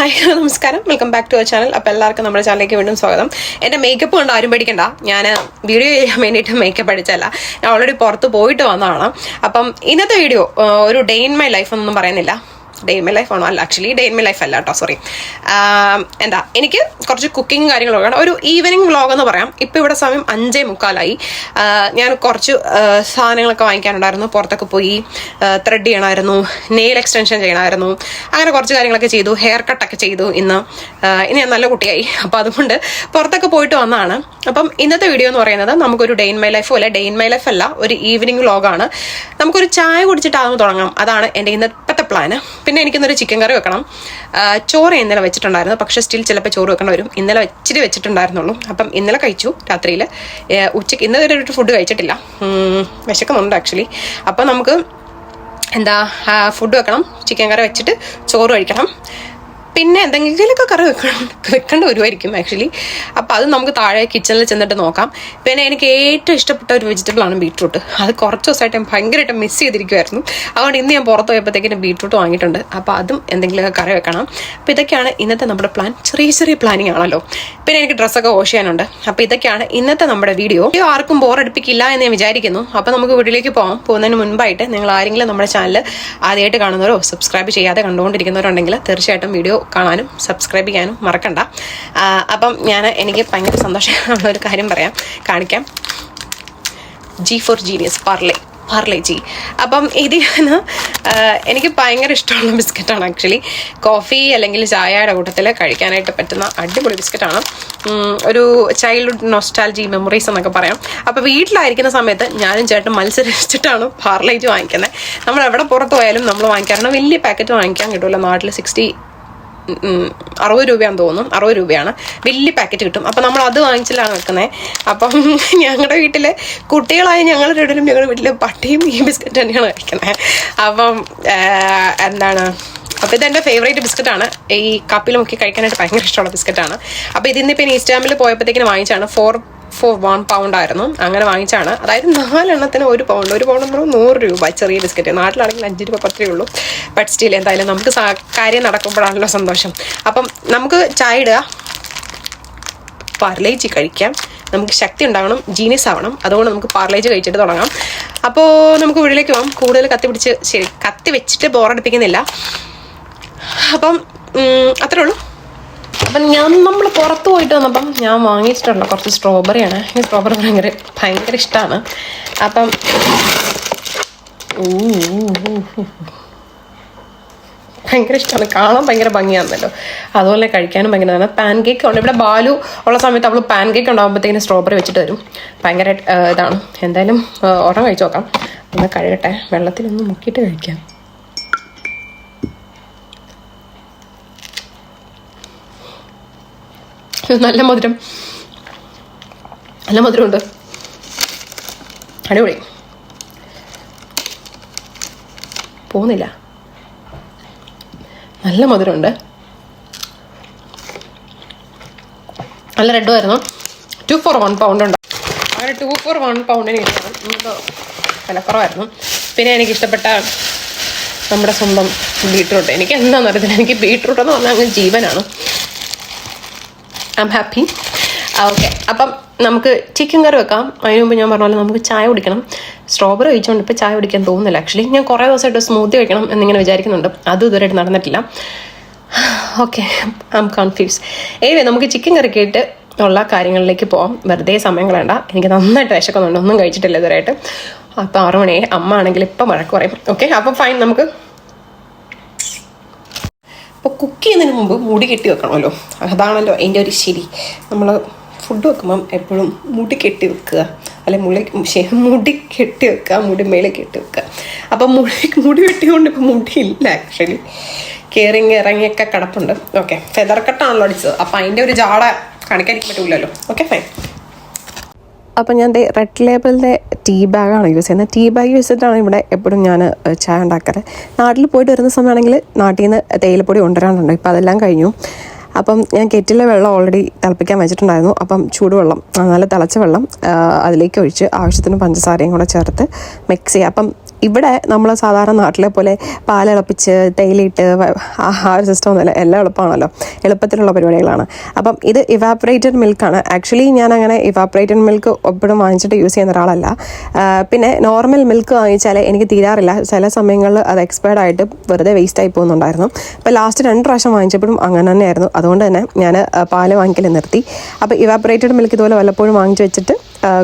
Hi നമസ്കാരം. Welcome back to our channel അപ്പോൾ എല്ലാവർക്കും നമ്മുടെ ചാനലിലേക്ക് വീണ്ടും സ്വാഗതം. എന്റെ മേക്കപ്പ് കൊണ്ട്? ആരും പഠിക്കണ്ട ഞാൻ വീഡിയോ ചെയ്യാൻ വേണ്ടിയിട്ട് മേക്കപ്പ് അടിച്ചല്ല ഞാൻ ഓൾറെഡി പുറത്ത് പോയിട്ട് വന്നതാണ്. അപ്പം ഇന്നത്തെ വീഡിയോ ഒരു ഡേ ഇൻ മൈ ലൈഫ് എന്നൊന്നും പറയുന്നില്ല. ഡേ ഇൻ മൈ ലൈഫ് ആണോ? അല്ല actually day in my life അല്ല കേട്ടോ സോറി എന്താ എനിക്ക് കുറച്ച് കുക്കിംഗ് കാര്യങ്ങളൊക്കെ ഒരു ഈവനിങ് വ്ളോഗ് എന്ന് പറയാം. ഇപ്പോൾ ഇവിടെ സമയം അഞ്ചേ മുക്കാലായി. ഞാൻ കുറച്ച് സാധനങ്ങളൊക്കെ വാങ്ങിക്കാനുണ്ടായിരുന്നു. പുറത്തൊക്കെ പോയി ത്രെഡ് ചെയ്യണമായിരുന്നു നെയിൽ എക്സ്റ്റൻഷൻ ചെയ്യണമായിരുന്നു. അങ്ങനെ കുറച്ച് കാര്യങ്ങളൊക്കെ ചെയ്തു ഹെയർ കട്ടൊക്കെ ചെയ്തു ഇന്ന്. ഇനി ഞാൻ നല്ല കുട്ടിയായി. അപ്പോൾ അതുകൊണ്ട് പുറത്തൊക്കെ പോയിട്ട് വന്നതാണ്. അപ്പം ഇന്നത്തെ വീഡിയോ എന്ന് പറയുന്നത് നമുക്കൊരു ഡേ ഇൻ മൈ ലൈഫോ അല്ല ഡേ ഇൻ മൈ ലൈഫ് അല്ല ഒരു ഈവനിങ് വ്ളോഗാണ് നമുക്കൊരു ചായ കുടിച്ചിട്ടാകുമ്പോൾ തുടങ്ങാം. അതാണ് എന്റെ ഇന്നത്തെ പ്ലാന് പിന്നെ എനിക്കിന്നൊരു ചിക്കൻ കറി വെക്കണം. ചോറ് ഇന്നലെ വെച്ചിട്ടുണ്ടായിരുന്നു. പക്ഷേ സ്റ്റിൽ ചിലപ്പോൾ ചോറ് വെക്കണം വരും. ഇന്നലെ ഇച്ചിരി വെച്ചിട്ടുണ്ടായിരുന്നുള്ളൂ. അപ്പം ഇന്നലെ കഴിച്ചു രാത്രിയിൽ ഉച്ചയ്ക്ക് ഇന്ന് വരെ ഒരു ഫുഡ് കഴിച്ചിട്ടില്ല. വിശക്കുന്നുണ്ട് ആക്ച്വലി അപ്പം നമുക്ക് എന്താ ഫുഡ് വെക്കണം. ചിക്കൻ കറി വെച്ചിട്ട് ചോറ് കഴിക്കണം. പിന്നെ എന്തെങ്കിലുമൊക്കെ കറി വെക്കണം. വെക്കേണ്ട വരുമായിരിക്കും ആക്ച്വലി അപ്പോൾ അത് നമുക്ക് താഴെ കിച്ചണിൽ ചെന്നിട്ട് നോക്കാം. പിന്നെ എനിക്ക് ഏറ്റവും ഇഷ്ടപ്പെട്ട ഒരു വെജിറ്റബിൾ ആണ് ബീട്രൂട്ട് അത് കുറച്ച് ദിവസമായിട്ട് ഞാൻ ഭയങ്കരമായിട്ട് മിസ് ചെയ്തിരിക്കുമായിരുന്നു അതുകൊണ്ട് ഇന്ന് ഞാൻ പുറത്ത് പോയപ്പോഴത്തേക്കും ബീട്രൂട്ട് വാങ്ങിയിട്ടുണ്ട്. അപ്പോൾ അതും എന്തെങ്കിലുമൊക്കെ കറി വെക്കണം. അപ്പോൾ ഇതൊക്കെയാണ് ഇന്നത്തെ നമ്മുടെ പ്ലാൻ ചെറിയ ചെറിയ പ്ലാനിങ് ആണല്ലോ. പിന്നെ എനിക്ക് ഡ്രസ്സൊക്കെ വാഷ് ചെയ്യാനുണ്ട്. അപ്പോൾ ഇതൊക്കെയാണ് ഇന്നത്തെ നമ്മുടെ വീഡിയോ വീഡിയോ ആർക്കും ബോറടിപ്പിക്കില്ല എന്ന് ഞാൻ വിചാരിക്കുന്നു. അപ്പോൾ നമുക്ക് വീട്ടിലേക്ക് പോകാം പോകുന്നതിന് മുൻപായിട്ട് നിങ്ങൾ ആരെങ്കിലും നമ്മുടെ ചാനൽ ആദ്യമായിട്ട് കാണുന്നവരോ സബ്സ്ക്രൈബ് ചെയ്യാതെ കണ്ടുകൊണ്ടിരിക്കുന്നവരുണ്ടെങ്കിൽ തീർച്ചയായിട്ടും വീഡിയോ കാണാനും സബ്സ്ക്രൈബ് ചെയ്യാനും മറക്കണ്ട. അപ്പം ഞാൻ എനിക്ക് ഭയങ്കര സന്തോഷമുള്ള ഒരു കാര്യം പറയാം. കാണിക്കാം. G for genius Parle Parle G അപ്പം ഇത് എനിക്ക് ഭയങ്കര ഇഷ്ടമുള്ള ബിസ്ക്കറ്റാണ് ആക്ച്വലി കോഫി അല്ലെങ്കിൽ ചായയുടെ കൂട്ടത്തിൽ കഴിക്കാനായിട്ട് പറ്റുന്ന അടിപൊളി ബിസ്ക്കറ്റാണ്. ഒരു ചൈൽഡ്ഹുഡ് നൊസ്റ്റാലജി മെമ്മറീസ് എന്നൊക്കെ പറയാം. അപ്പോൾ വീട്ടിലായിരിക്കുന്ന സമയത്ത് ഞാനും ചേട്ടൻ മത്സരിച്ചിട്ടാണ് പാർലേജ് വാങ്ങിക്കുന്നത് നമ്മൾ എവിടെ പുറത്ത് പോയാലും നമ്മൾ വാങ്ങിക്കാറുണ്ട്. വലിയ പാക്കറ്റ് വാങ്ങിക്കാൻ കിട്ടുമല്ലോ നാട്ടിൽ സിക്സ്റ്റി അറുപത് രൂപയാന്ന് തോന്നുന്നു അറുപത് രൂപയാണ്. വലിയ പാക്കറ്റ് കിട്ടും. അപ്പം നമ്മൾ അത് വാങ്ങിച്ചിലാണ് വെക്കുന്നത് അപ്പം ഞങ്ങളുടെ വീട്ടിലെ കുട്ടികളായ ഞങ്ങൾ രണ്ടിലും ഞങ്ങളുടെ വീട്ടിലെ പട്ടിയും ഈ ബിസ്ക്കറ്റ് തന്നെയാണ് കഴിക്കുന്നത് അപ്പം എന്താണ് അപ്പോൾ ഇതെന്റെ ഫേവറേറ്റ് ബിസ്ക്കറ്റാണ് ഈ കപ്പിലും ഒക്കെ കഴിക്കാനായിട്ട് ഭയങ്കര ഇഷ്ടമുള്ള ബിസ്ക്കറ്റാണ് അപ്പോൾ ഇതിന്നിപ്പോൾ ഇനി ഈസ്റ്റാമിൽ പോയപ്പോഴത്തേക്കിന് വാങ്ങിച്ചാണ് ഫോർ ഫോർ വൺ പൗണ്ട് ആയിരുന്നു. അങ്ങനെ വാങ്ങിച്ചാണ്. അതായത് നാലെണ്ണത്തിന് ഒരു പൗണ്ട് ഒരു പൗണ്ട് എന്ന് നൂറ് രൂപ ചെറിയ ബിസ്ക്കറ്റ് നാട്ടിലാണെങ്കിൽ അഞ്ച് രൂപ പത്ത് ഉള്ളൂ. ബട്ട് സ്റ്റീൽ എന്തായാലും നമുക്ക് കാര്യം നടക്കുമ്പോഴാണല്ലോ സന്തോഷം. അപ്പം നമുക്ക് ചായ ഇടുക. പാർലേജി കഴിക്കാം. നമുക്ക് ശക്തി ഉണ്ടാവണം ജീനിയസ് ആവണം. അതുകൊണ്ട് നമുക്ക് പാർലേജ് കഴിച്ചിട്ട് തുടങ്ങാം. അപ്പോൾ നമുക്ക് വീട്ടിലേക്ക് പോകാം കൂടുതൽ കത്തി പിടിച്ച് ശരി കത്തി വെച്ചിട്ട് ബോറടിപ്പിക്കുന്നില്ല അപ്പം അത്രേ ഉള്ളൂ. അപ്പം ഞാൻ നമ്മൾ പുറത്ത് പോയിട്ട് വന്നപ്പം ഞാൻ വാങ്ങിച്ചിട്ടുണ്ട് കുറച്ച് സ്ട്രോബെറിയാണ്. ഈ സ്ട്രോബെറി ഭയങ്കര ഭയങ്കര ഇഷ്ടമാണ് അപ്പം. ഭയങ്കര ഇഷ്ടമാണ് കാണാൻ ഭയങ്കര ഭംഗിയാണല്ലോ. അതുപോലെ കഴിക്കാനും ഭയങ്കര പാൻ കേക്ക് ഉണ്ട്. ഇവിടെ ബാലു ഉള്ള സമയത്ത് അവൾ പാൻ കേക്ക് ഉണ്ടാകുമ്പോഴത്തേക്കിന് സ്ട്രോബെറി വെച്ചിട്ട് വരും. ഭയങ്കര ഇതാണ്. എന്തായാലും ഒരെണ്ണം കഴിച്ചു നോക്കാം. ഒന്ന് കഴുകട്ടെ. വെള്ളത്തിലൊന്ന് മുക്കിയിട്ട് കഴിക്കാം. നല്ല മധുരം. നല്ല മധുരമുണ്ട്. അടിപൊളി. പോകുന്നില്ല. നല്ല മധുരമുണ്ട്. നല്ല റെഡുമായിരുന്നു ടു ഫോർ വൺ പൗണ്ട് ഉണ്ട്. അങ്ങനെ ടു ഫോർ വൺ പൗണ്ടിന് നമുക്ക് വിലക്കുറവായിരുന്നു. പിന്നെ എനിക്ക് ഇഷ്ടപ്പെട്ട നമ്മുടെ സ്വന്തം ബീട്രൂട്ട് എനിക്ക് എന്താണെന്ന് അറിയത്തില്ല എനിക്ക് ബീട്രൂട്ട് എന്ന് പറഞ്ഞാൽ അങ്ങ് ജീവനാണ്. ഐ എം ഹാപ്പി ഓക്കെ അപ്പം നമുക്ക് ചിക്കൻ കറി വെക്കാം. അതിന് മുമ്പ് ഞാൻ പറഞ്ഞ പോലെ നമുക്ക് ചായ കുടിക്കണം. സ്ട്രോബെറി കഴിച്ചുകൊണ്ട് ഇപ്പോൾ ചായ കുടിക്കാൻ തോന്നുന്നില്ല. ആക്ച്വലി ഞാൻ കുറേ ദിവസമായിട്ട് സ്മൂത്തി കഴിക്കണം എന്നിങ്ങനെ വിചാരിക്കുന്നുണ്ട്. അതും ഇതുവരെയായിട്ട് നടന്നിട്ടില്ല. Okay I am confuse away നമുക്ക് ചിക്കൻ കറിക്കായിട്ട് ഉള്ള കാര്യങ്ങളിലേക്ക് പോവാം. വെറുതെ സമയം കളയണ്ട. എനിക്ക് നന്നായിട്ട് വിശക്കുന്നുണ്ട്. ഒന്നും കഴിച്ചിട്ടില്ല ഇതുവരെയായിട്ട് അപ്പോൾ ആറുമണിയെ അമ്മ ആണെങ്കിൽ ഇപ്പം മഴക്ക് പറയും. ഓക്കെ അപ്പം ഫൈൻ നമുക്ക് അപ്പോൾ കുക്ക് ചെയ്യുന്നതിന് മുമ്പ് മുടി കെട്ടി വെക്കണമല്ലോ. അതാണല്ലോ അതിന്റെ ഒരു ശരി. നമ്മൾ ഫുഡ് വെക്കുമ്പം എപ്പോഴും മുടി കെട്ടി വെക്കുക. അല്ലെ മുളി മുടി കെട്ടി വെക്കുക മുടി മേലെ കെട്ടി വെക്കുക. അപ്പം മുടി മുടി വെട്ടിക്കൊണ്ട് ഇപ്പം മുടിയില്ല ആക്ച്വലി കയറിങ് ഇറങ്ങിയൊക്കെ കിടപ്പുണ്ട്. ഓക്കെ ഫെദർ കട്ടാണല്ലോ അടിച്ചത്. അപ്പം അതിന്റെ ഒരു ജാട കാണിക്കാതിരിക്കാൻ പറ്റില്ലല്ലോ ഓക്കെ ഫൈൻ അപ്പം ഞാൻ റെഡ് ലേബിളിന്റെ ടീ ബാഗാണ് യൂസ് ചെയ്യുന്നത്. ടീ ബാഗ് യൂസ് ചെയ്തിട്ടാണ് ഇവിടെ എപ്പോഴും ഞാൻ ചായ ഉണ്ടാക്കാറ്. നാട്ടിൽ പോയിട്ട് വരുന്ന സമയമാണെങ്കിൽ നാട്ടിൽ നിന്ന് തേയിലപ്പൊടി കൊണ്ടുവരാനുണ്ട് ഇപ്പം അതെല്ലാം കഴിഞ്ഞു. അപ്പം ഞാൻ കെറ്റിലെ വെള്ളം ഓൾറെഡി തിളപ്പിക്കാൻ വെച്ചിട്ടുണ്ടായിരുന്നു. അപ്പം ചൂടുവെള്ളം നല്ല തിളച്ച വെള്ളം അതിലേക്ക് ഒഴിച്ച് ആവശ്യത്തിന് പഞ്ചസാരയും കൂടെ ചേർത്ത് മിക്സ് ചെയ്യുക അപ്പം ഇവിടെ നമ്മൾ സാധാരണ നാട്ടിലെ പോലെ പാലിളപ്പിച്ച് തേയിലിട്ട് ആ ഒരു സിസ്റ്റം ഒന്നുമല്ല. എല്ലാം എളുപ്പമാണല്ലോ. എളുപ്പത്തിലുള്ള പരിപാടികളാണ്. അപ്പം ഇത് ഇവാപ്പറേറ്റഡ് മിൽക്കാണ് ആക്ച്വലി ഞാൻ അങ്ങനെ ഇവാപ്പറേറ്റഡ് മിൽക്ക് എപ്പോഴും വാങ്ങിച്ചിട്ട് യൂസ് ചെയ്യുന്ന ഒരാളല്ല. പിന്നെ നോർമൽ മിൽക്ക് വാങ്ങിച്ചാൽ എനിക്ക് തീരാറില്ല. ചില സമയങ്ങളിൽ അത് എക്സ്പയർഡ് ആയിട്ട് വെറുതെ വേസ്റ്റ് ആയി പോകുന്നുണ്ടായിരുന്നു. അപ്പോൾ ലാസ്റ്റ് രണ്ട് പ്രാവശ്യം വാങ്ങിച്ചപ്പോഴും അങ്ങനെ തന്നെയായിരുന്നു. അതുകൊണ്ട് തന്നെ ഞാൻ പാൽ വാങ്ങിക്കൽ നിർത്തി. അപ്പോൾ ഇവാപ്പറേറ്റഡ് മിൽക്ക് ഇതുപോലെ വല്ലപ്പോഴും വാങ്ങിച്ച് വെച്ചിട്ട്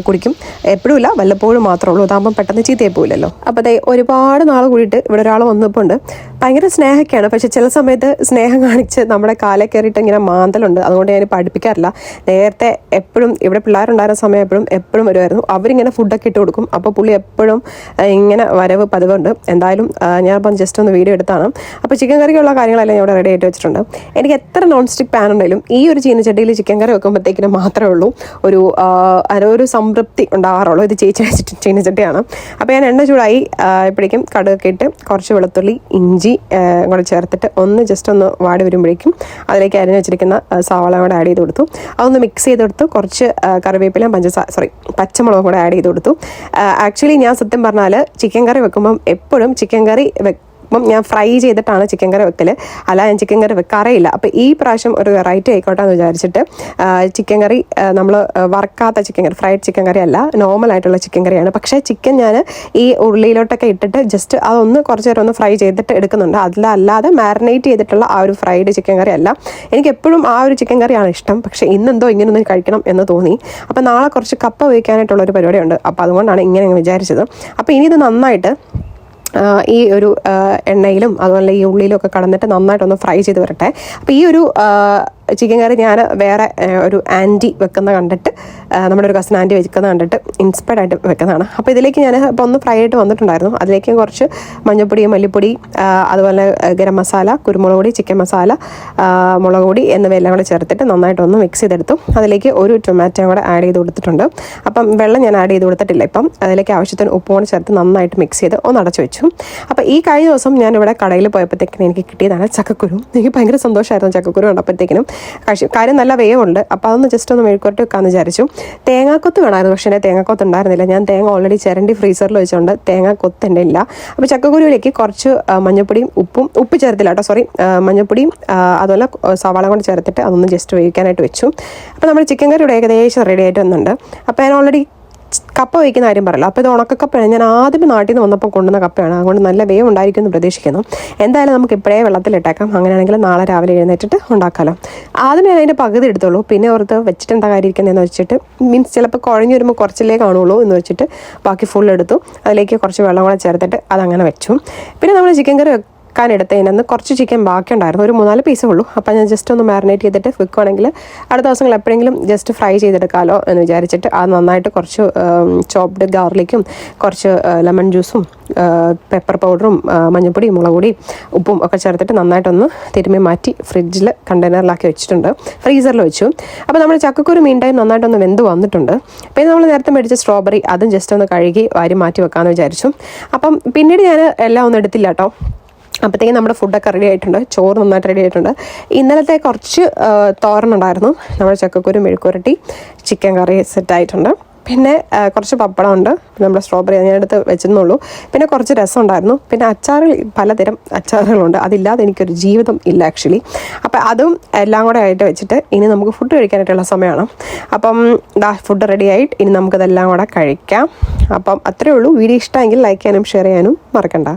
കുടിക്കും. എപ്പോഴും ഇല്ല വല്ലപ്പോഴും മാത്രമേ ഉള്ളൂ. അതാകുമ്പോൾ പെട്ടെന്ന് ചീത്തയെ പോയില്ലല്ലോ അപ്പോൾ അതെ ഒരുപാട് നാൾ കൂടിയിട്ട് ഇവിടെ ഒരാൾ വന്നപ്പോൾ ഉണ്ട് ഭയങ്കര സ്നേഹമൊക്കെയാണ്. പക്ഷേ ചില സമയത്ത് സ്നേഹം കാണിച്ച് നമ്മുടെ കാലെ കയറിയിട്ട് ഇങ്ങനെ മാന്തലുണ്ട്. അതുകൊണ്ട് ഞാൻ പഠിപ്പിക്കാറില്ല നേരത്തെ എപ്പോഴും ഇവിടെ പിള്ളേരുണ്ടായിരുന്ന സമയം എപ്പോഴും എപ്പോഴും വരുമായിരുന്നു. അവരിങ്ങനെ ഫുഡൊക്കെ ഇട്ട് കൊടുക്കും. അപ്പോൾ പുള്ളി എപ്പോഴും ഇങ്ങനെ വരവ് പതിവുണ്ട്. എന്തായാലും ഞാൻ ഞാനിപ്പം ജസ്റ്റ് ഒന്ന് വീഡിയോ എടുത്താണ്. അപ്പോൾ ചിക്കൻ കറിക്കുള്ള കാര്യങ്ങളെല്ലാം ഞാൻ ഇവിടെ റെഡി ആയിട്ട് വെച്ചിട്ടുണ്ട്. എനിക്ക് എത്ര നോൺ സ്റ്റിക്ക് പാൻ ഉണ്ടെങ്കിലും ഈ ഒരു ചീനച്ചട്ടിയിൽ ചിക്കൻ കറി വെക്കുമ്പോഴത്തേക്കിനും മാത്രമേ ഉള്ളൂ. ഒരു ഒരു ഒരു സംതൃപ്തി ഉണ്ടാകാറുള്ളൂ ഇത് ചേച്ചി ചീനച്ചട്ടിയാണ് അപ്പോൾ ഞാൻ എണ്ണ ചൂടായി ഇപ്പോഴേക്കും കടുകൊക്കെ ഇട്ട് കുറച്ച് വെളുത്തുള്ളി ഇഞ്ചി കൂടെ ചേർത്തിട്ട് ഒന്ന് ജസ്റ്റ് ഒന്ന് വാടി വരുമ്പോഴേക്കും അതിലേക്ക് അരിഞ്ഞ് വെച്ചിരിക്കുന്ന സവാള കൂടെ ആഡ് ചെയ്ത് കൊടുത്തു. അതൊന്ന് മിക്സ് ചെയ്ത് കൊടുത്തു. കുറച്ച് കറിവേപ്പിലും പഞ്ചസാര സോറി പച്ചമുളകും കൂടെ ആഡ് ചെയ്ത് കൊടുത്തു. ആക്ച്വലി ഞാൻ സത്യം പറഞ്ഞാൽ ചിക്കൻ കറി വെക്കുമ്പം എപ്പോഴും ചിക്കൻ കറി വെക്കും അപ്പം ഞാൻ ഫ്രൈ ചെയ്തിട്ടാണ് ചിക്കൻ കറി വെക്കൽ അല്ല ഞാൻ ചിക്കൻ കറി വെക്കാറേയില്ല. അപ്പോൾ ഈ പ്രാവശ്യം ഒരു വെറൈറ്റി ആയിക്കോട്ടെ എന്ന് വിചാരിച്ചിട്ട് ചിക്കൻ കറി നമ്മൾ വറക്കാത്ത chicken curry fried chicken curry അല്ല നോർമൽ ആയിട്ടുള്ള ചിക്കൻ കറിയാണ്. പക്ഷേ ചിക്കൻ ഞാൻ ഈ ഉള്ളിയിലോട്ടൊക്കെ ഇട്ടിട്ട് ജസ്റ്റ് അതൊന്ന് കുറച്ച് നേരം ഒന്ന് ഫ്രൈ ചെയ്തിട്ട് എടുക്കുന്നുണ്ട്. അതിലല്ലാതെ മാരിനേറ്റ് ചെയ്തിട്ടുള്ള ആ ഒരു ഫ്രൈഡ് ചിക്കൻ കറി അല്ല. എനിക്ക് എപ്പോഴും ആ ഒരു ചിക്കൻ കറിയാണ് ഇഷ്ടം. പക്ഷേ ഇന്നെന്തോ ഇങ്ങനെ ഒന്ന് കഴിക്കണം എന്ന് തോന്നി. അപ്പോൾ നാളെ കുറച്ച് കപ്പ ഉപയോഗിക്കാനായിട്ടുള്ള ഒരു പരിപാടിയുണ്ട്. അപ്പോൾ അതുകൊണ്ടാണ് ഇങ്ങനെ വിചാരിച്ചത്. അപ്പോൾ ഇനി ഇത് നന്നായിട്ട് ഈ ഒരു എണ്ണയിലും അതുപോലെ ഈ ഉള്ളിയിലും ഒക്കെ കടന്നിട്ട് നന്നായിട്ടൊന്ന് ഫ്രൈ ചെയ്ത് വരട്ടെ. അപ്പോൾ ഈ ഒരു ചിക്കൻ കറി ഞാൻ വേറെ ഒരു ആന്റി വെക്കുന്ന കണ്ടിട്ട് നമ്മുടെ ഒരു കസിൻ ആന്റി വെക്കുന്ന കണ്ടിട്ട് ഇൻസ്പയർഡ് ആയിട്ട് വെക്കുന്നതാണ്. അപ്പോൾ ഇതിലേക്ക് ഞാൻ ഇപ്പോൾ ഒന്ന് ഫ്രൈ ആയിട്ട് വന്നിട്ടുണ്ടായിരുന്നു. അതിലേക്ക് കുറച്ച് മഞ്ഞൾപ്പൊടി മല്ലിപ്പൊടി അതുപോലെ ഗരം മസാല കുരുമുളക് പൊടി ചിക്കൻ മസാല മുളക് പൊടി എന്നിവയെല്ലാം കൂടെ ചേർത്തിട്ട് നന്നായിട്ടൊന്ന് മിക്സ് ചെയ്തെടുത്തു. അതിലേക്ക് ഒരു ടൊമാറ്റോ കൂടെ ആഡ് ചെയ്ത് കൊടുത്തിട്ടുണ്ട്. അപ്പം വെള്ളം ഞാൻ ആഡ് ചെയ്ത് കൊടുത്തിട്ടില്ല ഇപ്പം. അതിലേക്ക് ആവശ്യത്തിന് ഉപ്പ് ചേർത്ത് നന്നായിട്ട് മിക്സ് ചെയ്ത് ഒന്ന് അടച്ചു വെച്ചു. അപ്പോൾ ഈ കഴിഞ്ഞ ദിവസം ഞാൻ ഇവിടെ കടയിൽ പോയപ്പോഴത്തേക്കിനും എനിക്ക് കിട്ടിയതാണ് ചക്കക്കുരു. എനിക്ക് ഭയങ്കര സന്തോഷമായിരുന്നു ചക്കക്കുരു കണ്ടപ്പോഴത്തേക്കിനും. കഴിച്ചു കാര്യം നല്ല വേവുണ്ട്. അപ്പോൾ അതൊന്ന് ജസ്റ്റ് ഒന്ന് മെഴുക്കോട്ട് വെക്കാമെന്ന് വിചാരിച്ചു. തേങ്ങാക്കൊത്ത് വേണമായിരുന്നു പക്ഷേ എന്റെ തേങ്ങാക്കൊത്ത് ഉണ്ടായിരുന്നില്ല. ഞാൻ തേങ്ങ ഓൾറെഡി ചിരണ്ടി ഫ്രീസറിൽ വെച്ചുകൊണ്ട് തേങ്ങാക്കൊത്ത് എന്റെ ഇല്ല. അപ്പോൾ ചക്കക്കുരുവിലേക്ക് കുറച്ച് മഞ്ഞപ്പൊടിയും ഉപ്പും ഉപ്പ് ചേർത്തില്ല കേട്ടോ സോറി മഞ്ഞപ്പൊടിയും അതുപോലെ സവാള കൊണ്ട് ചേർത്തിട്ട് അതൊന്ന് ജസ്റ്റ് വേവിക്കാനായിട്ട് വെച്ചു. അപ്പോൾ നമ്മുടെ ചിക്കൻ കറി ഇവിടെ ഏകദേശം റെഡി ആയിട്ട് വന്നിട്ടുണ്ട്. അപ്പോൾ ഞാൻ ഓൾറെഡി കപ്പ വയ്ക്കുന്ന കാര്യം പറയല്ലോ. അപ്പോൾ ഇത് ഉണക്കക്കപ്പയാണ്. ഞാൻ ആദ്യമേ നാട്ടിൽ നിന്ന് വന്നപ്പോൾ കൊണ്ടുവന്ന കപ്പയാണ്. അതുകൊണ്ട് നല്ല വേവ് ഉണ്ടായിരിക്കും എന്ന് പ്രതീക്ഷിക്കുന്നു. എന്തായാലും നമുക്ക് ഇപ്പോഴേ വെള്ളത്തിലിട്ടേക്കാം. അങ്ങനെയാണെങ്കിൽ നാളെ രാവിലെ എഴുന്നേറ്റിട്ട് ഉണ്ടാക്കാമല്ലോ ആദ്യം ഞാൻ അതിന്റെ പകുതി എടുത്തോളൂ പിന്നെ ഓർത്ത് വെച്ചിട്ട് എന്താ കാര്യം ഇരിക്കുന്നതെന്ന് വെച്ചിട്ട് മീൻസ് ചിലപ്പോൾ കുഴഞ്ഞു വരുമ്പോൾ കുറച്ചിലേ കാണുള്ളൂ എന്ന് വെച്ചിട്ട് ബാക്കി ഫുൾ എടുത്തു. അതിലേക്ക് കുറച്ച് വെള്ളം കൂടെ ചേർത്തിട്ട് അതങ്ങനെ വെച്ചു. പിന്നെ നമ്മൾ ചിക്കൻ കറി വെക്കാൻ എടുത്തതിനകത്ത് കുറച്ച് ചിക്കൻ ബാക്കിയുണ്ടായിരുന്നു. ഒരു മൂന്നാൽ പീസേ ഉള്ളൂ. അപ്പോൾ ഞാൻ ജസ്റ്റ് ഒന്ന് മാരിനേറ്റ് ചെയ്തിട്ട് വെക്കുവാണെങ്കിൽ അടുത്ത ദിവസങ്ങൾ എപ്പോഴെങ്കിലും ജസ്റ്റ് ഫ്രൈ ചെയ്തെടുക്കാമല്ലോ എന്ന് വിചാരിച്ചിട്ട് അത് നന്നായിട്ട് കുറച്ച് ചോപ്ഡ് ഗാർലിക്കും കുറച്ച് ലെമൺ ജ്യൂസും പെപ്പർ പൗഡറും മഞ്ഞൾപ്പൊടി മുളക് പൊടി ഉപ്പും ഒക്കെ ചേർത്തിട്ട് നന്നായിട്ടൊന്ന് തിരുമ്മി മാറ്റി ഫ്രിഡ്ജിൽ കണ്ടെയ്നറിലാക്കി വെച്ചിട്ടുണ്ട്. ഫ്രീസറിൽ വെച്ചു. അപ്പോൾ നമ്മൾ ചക്കക്കുരു ടൈം നന്നായിട്ടൊന്ന് വെന്ത് വന്നിട്ടുണ്ട്. പിന്നെ നമ്മൾ നേരത്തെ മേടിച്ച സ്ട്രോബെറി അതും ജസ്റ്റ് ഒന്ന് കഴുകി വാരി മാറ്റി വെക്കാമെന്ന് വിചാരിച്ചു. അപ്പം പിന്നീട് ഞാൻ എല്ലാം ഒന്നും എടുത്തില്ല കേട്ടോ. അപ്പോഴത്തേക്കും നമ്മുടെ ഫുഡൊക്കെ റെഡി ആയിട്ടുണ്ട്. ചോറ് നന്നായിട്ട് റെഡി ആയിട്ടുണ്ട്. ഇന്നലത്തെ കുറച്ച് തോരണുണ്ടായിരുന്നു നമ്മുടെ ചക്കക്കുരു മെഴുക്കുരട്ടി ചിക്കൻ കറി സെറ്റ് ആയിട്ടുണ്ട്. പിന്നെ കുറച്ച് പപ്പടം ഉണ്ട്. നമ്മുടെ സ്ട്രോബെറി ഞാൻ എടുത്ത് വെച്ചെന്നുള്ളൂ പിന്നെ കുറച്ച് രസം ഉണ്ടായിരുന്നു. പിന്നെ അച്ചാറ് പലതരം അച്ചാറുകളുണ്ട്. അതില്ലാതെ എനിക്കൊരു ജീവിതം ഇല്ല ആക്ച്വലി അപ്പം അതും എല്ലാം കൂടെ ആയിട്ട് വെച്ചിട്ട് ഇനി നമുക്ക് ഫുഡ് കഴിക്കാനായിട്ടുള്ള സമയമാണ്. അപ്പം ദാ ഫുഡ് റെഡി ആയിട്ട് ഇനി നമുക്കതെല്ലാം കൂടെ കഴിക്കാം. അപ്പം അത്രയേ ഉള്ളൂ. വീഡിയോ ഇഷ്ടമെങ്കിൽ ലൈക്ക് ചെയ്യാനും ഷെയർ ചെയ്യാനും മറക്കണ്ട.